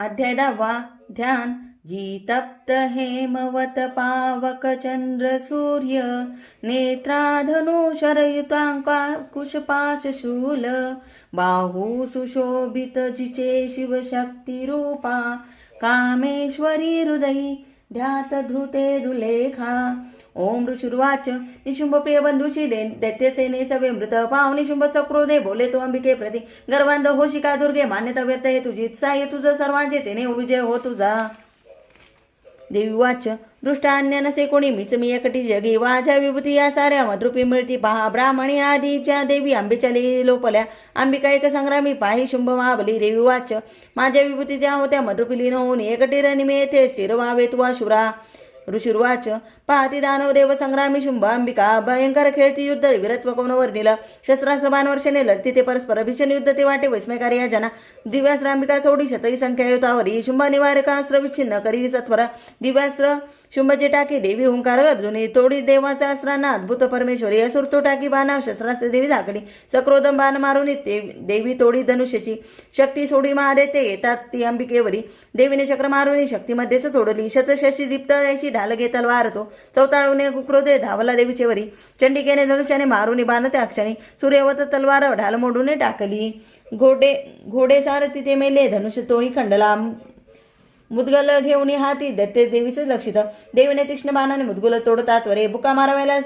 अध्याय दहावा ध्यान जी तप्त हेमवत पावक चंद्र सूर्य नेत्राधनु शरयुतांका कुशपाश बाहू सुशोभित जिचे शिवशक्तिरूपा कामेश्वरी हृदयी ध्यातधृते दुलेखा ओम ऋषुर्वाच निशुंभ प्रिय बंधुशी दे दैत्यसेने सवे मृत पाव। निशुंभ सक्रोधे बोले तो अंबिके प्रति। गर्वांध होशिका दुर्गे मान्यता व्यर्थ हे तुझी साय तुझं सर्वांचे तेने विजय हो तुझा। देवी वाच दृष्टान्य नसे कोणी मीच मी एकटी जगी वाझ्या विभूती या साऱ्या मद्रुपी मिळती पहा। ब्राह्मणी आदी ज्या देवी आंबेच्या लोपल्या। अंबिका एक संग्रामी पाही शुंभ महाबली देवी वाच माझ्या विभूती ज्या होत्या मद्रुपी लीन होऊन एकटी रणिमे येथे स्थिर व्हावे तुवा शुरा ऋषिर्वाच पाहती दानव देव संग्रामी शुंभ अंबिका भयंकर खेळती युद्ध वीरत्व कोण वर्णिलं शस्त्रास्त्र बाणवर्षने लढती ते परस्पर भीषण युद्ध ते वाटे वैस्मयकारी या जना दिव्यास्त्र अंबिका सोडी शतई संख्या युतावरी शुंभ निवारकास्त्र विच्छिन्न करी सत्वर दिव्यास्त्र शुंभचे टाकी देवी हुंकार अर्जुनी तोडी देवाचा अस्त्रांना अद्भुत परमेश्वरी असुर तो टाकी बाणा शस्त्रास्त्र देवी झाकली सक्रोदम बाण मारून ते देवी तोडी धनुष्याची शक्ती सोडी महादेते येतात ती अंबिकेवरी देवीने चक्र मारून शक्तीमध्येच तोडली शतशशी दीप्त याची ढाल घेताल तलवार तो चौताळूने कुक्रोधे धावला देवीचे वरी. चंडिकेने धनुष्याने मारून बांधत्या अक्षणी सूर्यवत तलवार ढाल मोडूने टाकली. घोडे घोडे सार तिथे मेले धनुष्य तोही खंडला. मुदगल घेऊन हाती दत्ते देवीचे लक्षित. देवीने तीक्ष्ण बाणाने मुदगुल तोडतात. वरे बुका मारावायला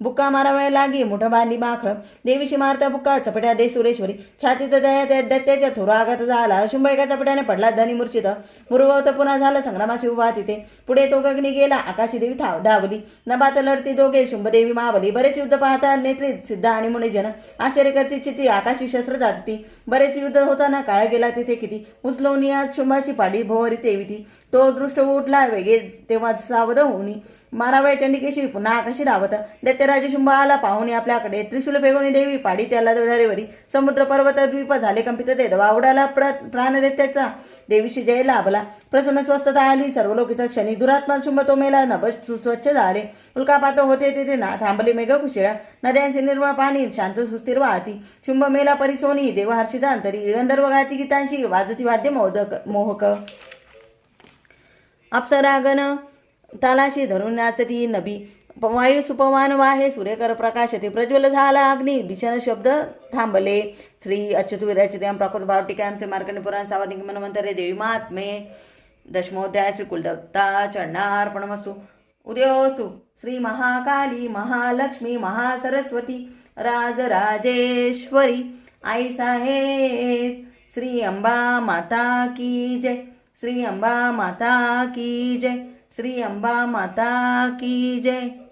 बुक्का मारावया लागी मोठं बांधी माखळ. देवीशी मारता बुक्का चपट्या दे सुरेश्वरी. छातीत दया दत्त्याच्या थोरा आघात झाला. शुंभ एका चपट्याने पडला धनी मूर्छित. मुरुगवत पुन्हा झालं संग्रामाशी उभा तिथे. पुढे तो गगनी गेला आकाशी देवी थाव धावली. नबात लढती दोघे शुंभदेवी महाबली बरेच युद्ध पाहता नेत्री सिद्ध आणि मुनिजन. आश्चर्य करती चित्ती आकाशी शस्त्र दाटती. बरेच युद्ध होताना काळ गेला तिथे किती. उचलून या शुंभाची पाडी भोवरी तेवी ती तो दृष्ट उठला वेगळे तेव्हा सावध होऊनी. मारावया चंडिकेशी पुन्हा आकाशी धावत. दत्त्या राजशुंभाला पाहुणे आपल्याकडे. त्रिशूल बेगोनी देवी पाडी त्याला धारेवरी समुद्र पर्वत द्वीप झाले कंपित ते उडाला प्र प्राण दैत्याचा देवीशी जय लाभला. प्रसन्न स्वस्थता आली सर्व लोक इथं क्षणी दुरात्मा शुंभ तो मेला नभ स्वच्छ झाले. उल्कापात होते तेथे ना थांबले मेघ कुशिळा नद्यांचे निर्मळ पाणी शांत सुस्थिर वाहती. शुंभ मेला परिसोनी देव अंतरी गंधर्व गाती गीतांशी वाजती वाद्य मोदक मोहक. अप्सरागन तालाशी धरून नाचती नबी वायू सुपमान वाहे सूर्यकर प्रकाश ते प्रज्वल झाला अग्नी भीषण शब्द थांबले. श्री अच्युत विरचित प्राकृत भावटिकांचे मार्कंड पुराण सावर्णिक मनवंतरे देवी महात्मे. दशमोध्याय श्री कुलदत्ता चरणार्पणमस्तु. उद्योस्तु श्री महाकाली महालक्ष्मी महासरस्वती राजराजेश्वरी. आई साहेब श्री अंबा माता की जय. श्री अंबा माता की जय. श्री अंबा माता की जय.